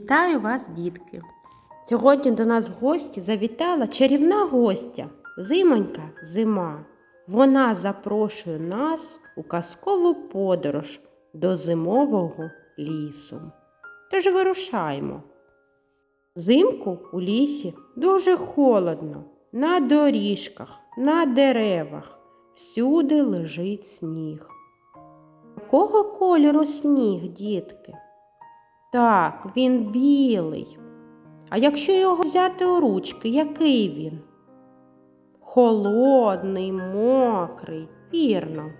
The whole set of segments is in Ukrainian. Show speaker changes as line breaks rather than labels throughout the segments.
Вітаю вас, дітки! Сьогодні до нас в гості завітала чарівна гостя, зимонька зима. Вона запрошує нас у казкову подорож до зимового лісу. Тож вирушаємо. Взимку у лісі дуже холодно, на доріжках, на деревах. Всюди лежить сніг. Якого кольору сніг, дітки? Так, він білий. А якщо його взяти у ручки, який він? Холодний, мокрий, вірно.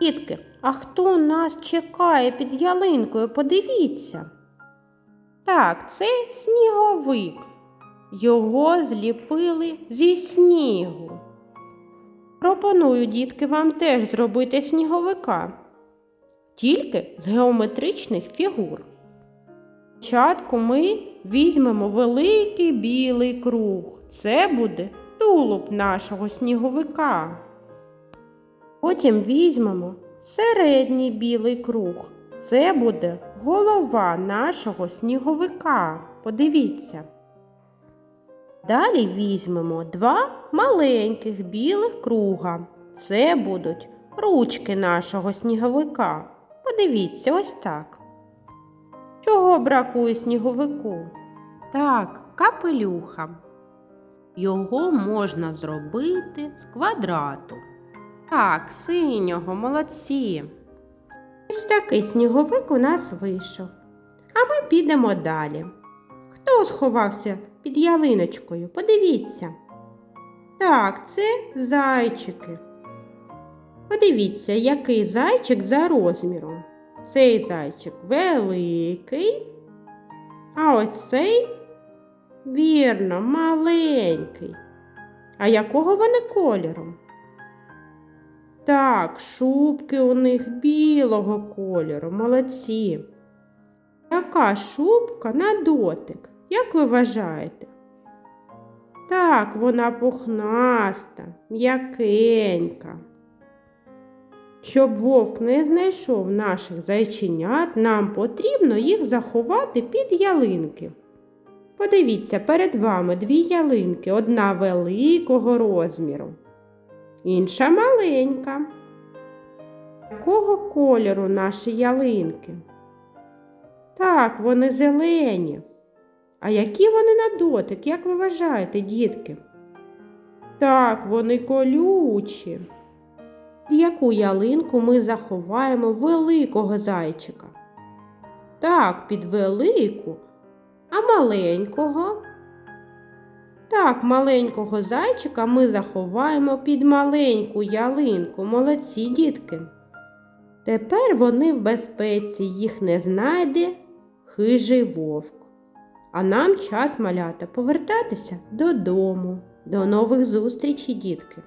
Дітки, а хто нас чекає під ялинкою? Подивіться. Так, це сніговик. Його зліпили зі снігу. Пропоную, дітки, вам теж зробити сніговика тільки з геометричних фігур. Спочатку ми візьмемо великий білий круг. Це буде тулуб нашого сніговика. Потім візьмемо середній білий круг. Це буде голова нашого сніговика. Подивіться. Далі візьмемо два маленьких білих круга. Це будуть ручки нашого сніговика. Подивіться ось так. Чого бракує сніговику? Так, капелюха. Його можна зробити з квадрату. Так, синього, молодці. Ось такий сніговик у нас вийшов. А ми підемо далі. Хто сховався під ялиночкою? Подивіться. Так, це зайчики. Подивіться, який зайчик за розміром. Цей зайчик великий, а ось цей, вірно, маленький. А якого вони кольору? Так, шубки у них білого кольору, молодці. Яка шубка на дотик, як ви вважаєте? Так, вона пухнаста, м'якенька. Щоб вовк не знайшов наших зайченят, нам потрібно їх заховати під ялинки. Подивіться, перед вами дві ялинки, одна великого розміру, інша маленька. Якого кольору наші ялинки? Так, вони зелені. А які вони на дотик, як ви вважаєте, дітки? Так, вони колючі. Яку ялинку ми заховаємо великого зайчика? Так, під велику, а маленького. Так, маленького зайчика ми заховаємо під маленьку ялинку. Молодці дітки. Тепер вони в безпеці, їх не знайде хижий вовк. А нам час малята повертатися додому. До нових зустрічей, дітки!